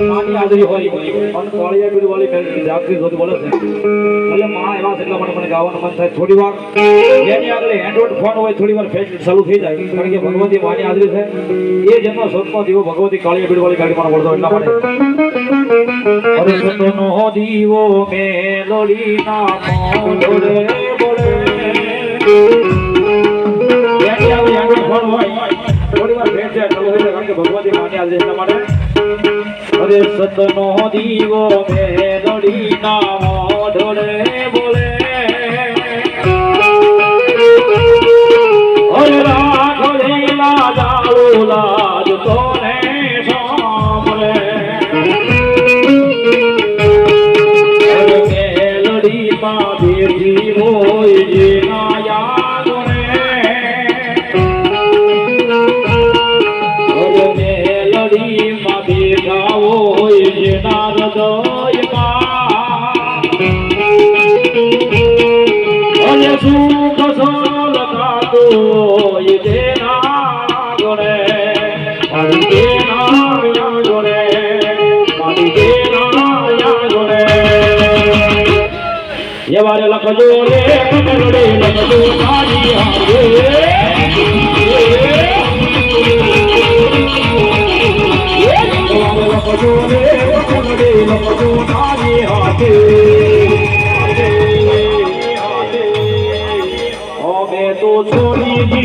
માની થોડી વાર જેની આગળ થઈ જાય. ભગવતી માની હાજરી છે. એ જેમનો સ્વપ્નો ભગવતી કાળિયા પીર વાળી ગાડી વળતો એટલા માટે. અરે સતનો દીવો થોડી વાર થઈ જાય. ભગવતી માની હાજરી એટલા માટે. અરે સતનો દીવો મેલડી ના ઢોળે બોલે. અરે રાખેલા જાળુ સુખ સલકાતું હોય તેના ગુણે મારી તેના ગુણે મારી તેના ગુણે એવા રે લખજો રે કમળે લખજો તારી અમે લખજો છોડી દીધું